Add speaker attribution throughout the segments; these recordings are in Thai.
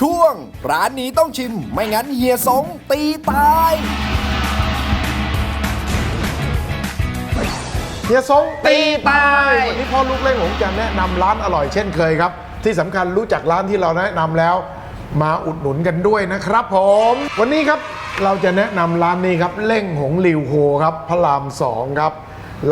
Speaker 1: ช่วง ร้านนี้ต้องชิมไม่งั้นเฮียสงตีตาย
Speaker 2: เฮียซงตีตายวันนี้พ่อลูกเล่งผมจะแนะนำร้านอร่อยเช่นเคยครับ ที่สำคัญรู้จักร้านที่เราแนะนำแล้ว มาอุดหนุนกันด้วยนะครับผม วันนี้ครับเราจะแนะนำร้านนี้ครับเล่งหงหลิวโฮครับพระรามสองครับ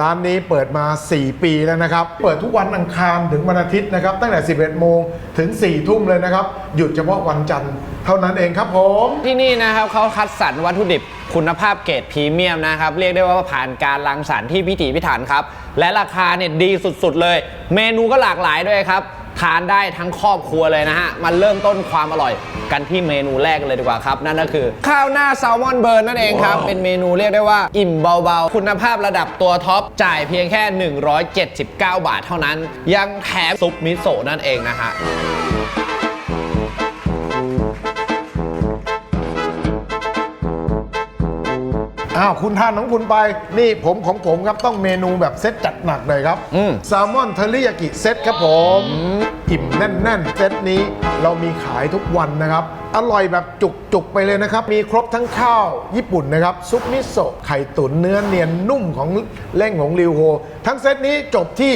Speaker 2: ร้านนี้เปิดมา 4 ปีแล้วนะครับ เปิดทุกวันอังคารถึงวันอาทิตย์นะครับ ตั้งแต่ 11 โมงถึง 4 ทุ่มเลยนะครับ หยุดเฉพาะวันจันทร์เท่านั้นเองครับผม
Speaker 3: ที่นี่นะครับเขาคัดสรรวัตถุดิบคุณภาพเกรดพรีเมียมนะครับ เรียกได้ว่าผ่านการรังสรรค์ที่พิถีพิถันครับ และราคาเนี่ยดีสุดๆเลย เมนูก็หลากหลายด้วยครับ ทานได้ทั้งครอบครัวเลยนะฮะ มันเริ่มต้นความอร่อยกันที่เมนูแรกกันเลยดีกว่าครับ นั่นก็คือ ข้าวหน้าแซลมอนเบิร์นนั่นเองครับ เป็นเมนูเรียกได้ว่าอิ่มเบา ๆ คุณภาพระดับตัวท็อป จ่ายเพียงแค่ 179 บาทเท่านั้น ยังแถมซุปมิโซะนั่นเองนะฮะ
Speaker 2: อ้าวคุณทานของคุณไป นี่ผมของผมครับต้องเมนูแบบเซตจัดหนักเลยครับ
Speaker 3: อืม
Speaker 2: แซลมอนเทอริยากิเซตครับผม อิ่มแน่นๆ เซตนี้เรามีขายทุกวันนะครับ อร่อยแบบจุกๆไปเลยนะครับ มีครบทั้งข้าว ญี่ปุ่นนะครับ ซุปมิโซะไข่ตุ๋นเนื้อเนียนนุ่มของเล่งของริวโฮ ทั้งเซตนี้จบที่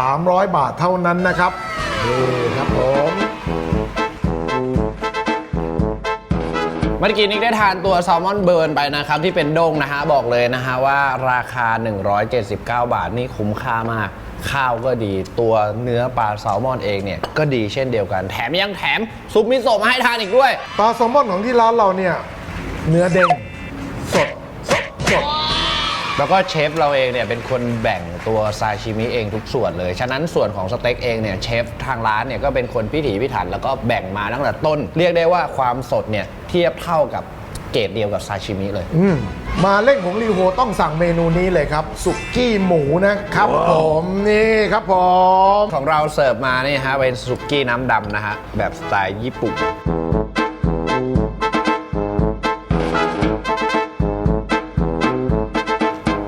Speaker 2: 300 บาทเท่านั้นนะครับนี่ครับผม
Speaker 3: เมื่อกี้นิกได้ทานตัวแซลมอนเบิร์นไปนะครับ ที่เป็นโด้งนะฮะ บอกเลยนะฮะว่าราคา 179 บาทนี่คุ้มค่ามาก ข้าวก็ดีตัวเนื้อปลาแซลมอนเองเนี่ย ก็ดีเช่นเดียวกัน แถมยังแถมซุปมิโซะมาให้ทานอีกด้วย
Speaker 2: ปลาแซลมอนของที่ร้านเราเนี่ยเนื้อเด้งสดสดสด
Speaker 3: แล้วก็เชฟเราเองเนี่ยเป็นคนแบ่งตัวซาชิมิเองทุกส่วนเลย ฉะนั้นส่วนของสเต็กเองเนี่ยเชฟทางร้านเนี่ยก็เป็นคนพิถีพิถันแล้วก็แบ่งมาตั้งแต่ต้น เรียกได้ว่าความสดเนี่ย เทียบเท่ากับเกรดเดียวกับซาชิมิเลย
Speaker 2: อืมมาเล่นของรีโฮต้องสั่งเมนูนี้เลยครับ สุกี้หมูนะครับผมนี่ครับผม
Speaker 3: ของเราเสิร์ฟมานี่ฮะเป็นสุกี้น้ำดำนะฮะแบบสไตล์ญี่ปุ่น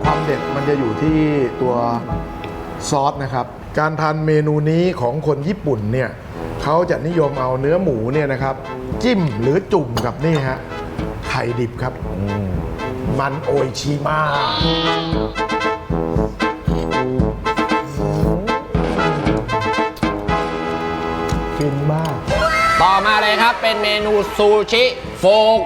Speaker 2: ความเด็ดมันจะอยู่ที่ตัวซอสนะครับ การทานเมนูนี้ของคนญี่ปุ่นเนี่ยเขาจะนิยมเอาเนื้อหมูเนี่ยนะครับ จิ้มหรือจุ่มกับนี่ฮะไข่ดิบครับ มันโออิชิมาฟินมาก
Speaker 3: ต่อมาเลยครับเป็นเมนูซูชิโฟ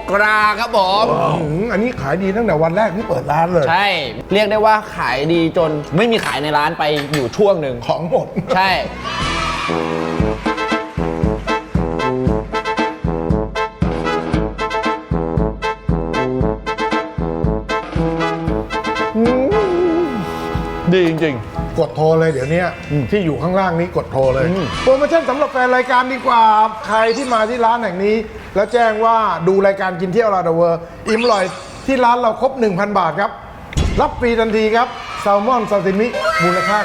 Speaker 3: กราครับผม
Speaker 2: อืมอันนี้ขายดีตั้งแต่วันแรกที่เปิดร้านเลย
Speaker 3: ใช่ เรียกได้ว่าขายดีจนไม่มีขายในร้านไปอยู่ช่วงหนึ่ง
Speaker 2: ของหมด
Speaker 3: ใช่ ดีจริง
Speaker 2: กดโทรเลยเดี๋ยวนี้ที่อยู่ข้างล่างนี้กดโทรเลย โปรโมชั่นสำหรับแฟนรายการดีกว่า ใครที่มาที่ร้านแห่งนี้ แล้วแจ้งว่าดูรายการกินเที่ยวราดเวอร์อิ่มอร่อยที่ร้านเราครบ 1,000 บาทครับ รับฟรีทันทีครับแซลมอนซาซิมิมูลค่า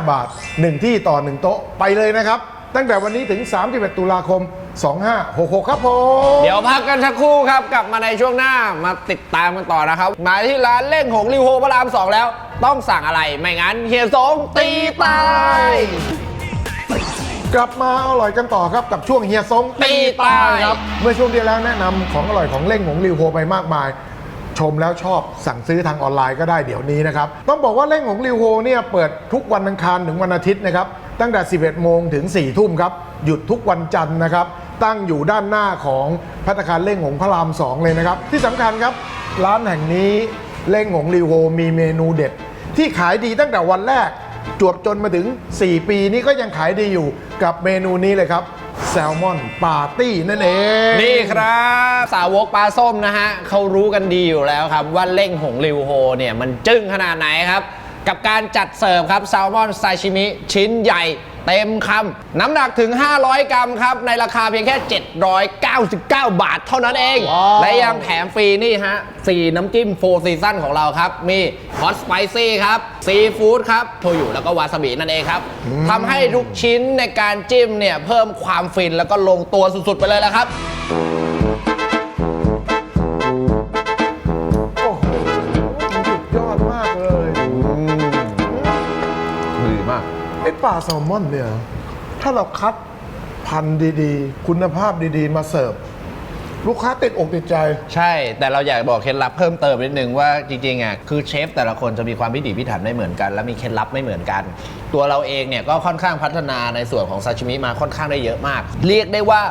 Speaker 2: 185 บาท 1 ที่ต่อ 1 โต๊ะไปเลยนะครับ ตั้งแต่วันนี้ถึง 31 ตุลาคม 2566 ครับผม
Speaker 3: ๆเดี๋ยวพักกันสักครู่ครับ กลับมาในช่วงหน้ามาติดตามกันต่อนะครับ มาที่ร้านเล่งหงริวโฮพระรามสองแล้ว ต้องสั่งอะไรไม่งั้นเฮียสงตีตาย
Speaker 2: กลับมาอร่อยกันต่อครับกับช่วงเฮียซง
Speaker 3: ตีตาย
Speaker 2: ครับ เมื่อช่วงที่แล้วแนะนำของอร่อยของเล่งของริวโฮไปมากมาย ชมแล้วชอบสั่งซื้อทางออนไลน์ก็ได้เดี๋ยวนี้นะครับ ต้องบอกว่าเล่งของริวโฮเนี่ยเปิดทุกวันอังคารถึงวันอาทิตย์นะครับ ตั้งแต่ 11 โมงถึง 4 ทุ่มครับ หยุดทุกวันจันทร์นะครับ ตั้งอยู่ด้านหน้าของพัตตาคารเล่งของพระราม 2 เลยนะครับ ที่สำคัญครับ ร้านแห่งนี้เล่งของริวโฮมีเมนูเด็ด ที่ขายดีตั้งแต่วันแรก จวบจนมาถึง 4 ปีนี้ก็ยังขายดีอยู่กับเมนูนี้เลยครับแซลมอนปาร์ตี้นั่นเอง
Speaker 3: นี่ครับ สาวกปลาส้มนะฮะเขารู้กันดีอยู่แล้วครับ ว่าเล่งหงริวโฮเนี่ย มันจึ้งขนาดไหนครับ กับการจัดเสิร์ฟครับแซลมอนซาชิมิชิ้นใหญ่เต็มคำน้ำหนักถึง 500 กรัมครับ ในราคาเพียงแค่ 799 บาทเท่านั้นเอง
Speaker 2: ว้าว
Speaker 3: และยังแถมฟรีนี่ฮะฟรีน้ำจิ้มโฟร์ซีซั่นของเราครับ มีฮอตสไปซี่ครับ ซีฟู้ดครับโชยุแล้วก็วาซาบินั่นเองครับทำให้ทุกชิ้นในการจิ้มเนี่ย เพิ่มความฟินแล้วก็ลงตัวสุดๆไปเลยละครับ
Speaker 2: ไอ้ปลาแซลมอนเนี่ย ถ้าเราคัดพันธุ์ดีๆ คุณภาพดีๆ มาเสิร์ฟ ลูกค้าติดอกติดใจ
Speaker 3: ใช่ แต่เราอยากบอกเคล็ดลับเพิ่มเติมนิดนึงว่าจริงๆอะคือเชฟแต่ละคนจะมีความพิถีพิถันไม่เหมือนกัน และมีเคล็ดลับไม่เหมือนกัน ตัวเราเองเนี่ยก็ค่อนข้างพัฒนาในส่วนของซาชิมิมาค่อนข้างได้เยอะมาก เรียกได้ว่า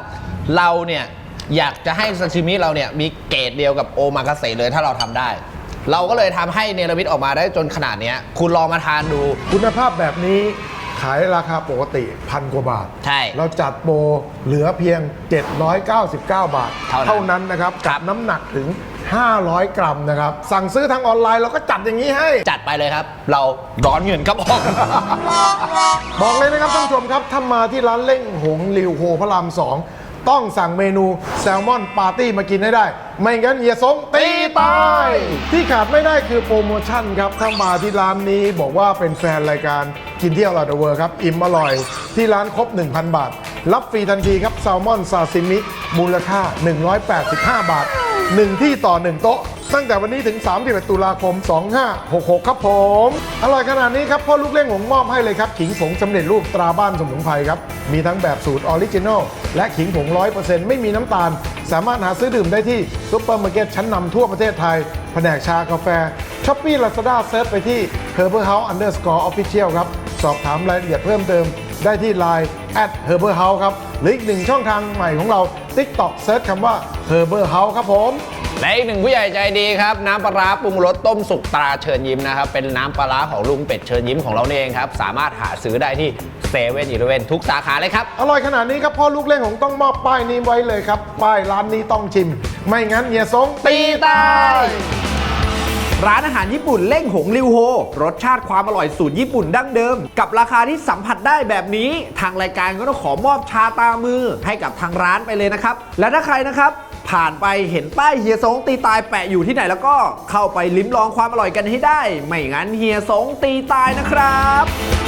Speaker 3: เราเนี่ยอยากจะให้ซาชิมิเราเนี่ยมีเกรดเดียวกับโอมากาเสะเลยถ้าเราทำได้ เราก็เลยทำให้เนรมิตออกมาได้จนขนาดเนี้ยคุณลองมาทานดู
Speaker 2: คุณภาพแบบนี้ ขายราคาปกติพันกว่าบาท
Speaker 3: ใช่
Speaker 2: เราจัดโปรเหลือเพียง 799 บาท
Speaker 3: เท่านั้น
Speaker 2: นั้นนะครับ
Speaker 3: ครั
Speaker 2: กับบน้ำหนักถึง 500 กรัมนะครับ สั่งซื้อทางออนไลน์เราก็จัดอย่างนี้ให้
Speaker 3: จัดไปเลยครับ เราร้อนเงินครับผม
Speaker 2: บอกเลยนะครับท่านผู้ชมครับถ้ามาที่ร้านเล่งหงลิวโฮพระรามสองต้องสั่งเมนูแซลมอนปาร์ตี้มากินให้ได้ ไม่งั้นเฮียสงตีตายที่ขาดไม่ได้คือโปรโมชั่นครับ ถ้ามาที่ร้านนี้บอกว่าเป็นแฟนรายการ กินเที่ยวลาเดอะเวอร์ครับ อิ่มอร่อยที่ร้านครบ 1,000 บาท รับฟรีทันทีครับแซลมอนซาซิมิ มูลค่า 185 บาท 1 ที่ต่อ 1 โต๊ะ ตั้งแต่วันนี้ถึง 31 ตุลาคม 2566 ครับผม อร่อยขนาดนี้ครับพ่อลูกเล่งหงมอบให้เลยครับขิงผงสำเร็จรูปตราบ้านสมุนไพรครับ มีทั้งแบบสูตรออริจินอลและขิงผง 100%ไม่มีน้ำตาล สามารถหาซื้อดื่มได้ที่ซุปเปอร์มาร์เก็ตชั้นนำทั่วประเทศไทยแผนกชากาแฟช้อปปี้ลาซาด้าเซิร์ชไปที่ Herbal House Underscore Official ครับ สอบถามรายละเอียดเพิ่มเติม ได้ที่ Line at Herbal House ครับหรืออีกหนึ่งช่องทางใหม่ของเรา TikTok เซิร์ชคำว่า Herbal House ครับผม
Speaker 3: และอีกหนึ่งผู้ใหญ่ใจดีครับ น้ำปลาร้าปรุงรสต้มสุกตราเชิญยิ้มนะครับ เป็นน้ำปลาร้าของลุงเป็ดเชิญยิ้มของเราเองครับ สามารถหาซื้อได้ที่เซเว่นอีเลเวนทุกสาขาเลยครับ
Speaker 2: อร่อยขนาดนี้ครับพ่อลูกเล่งของต้องมอบป้ายนี้ไว้เลยครับ ป้ายร้านนี้ต้องชิม ไม่งั้นเฮียสงตีตาย
Speaker 4: ร้านอาหารญี่ปุ่นเล่งหงริวโฮ รสชาติความอร่อยสูตรญี่ปุ่นดั้งเดิม กับราคาที่สัมผัสได้แบบนี้ ทางรายการก็ต้องขอมอบชาตามือให้กับทางร้านไปเลยนะครับ และถ้าใครนะครับผ่านไปเห็นป้ายเฮียสงตีตายแปะอยู่ที่ไหนแล้วก็เข้าไปลิ้มลองความอร่อยกันให้ได้ ไม่งั้นเฮียสงตีตายนะครับ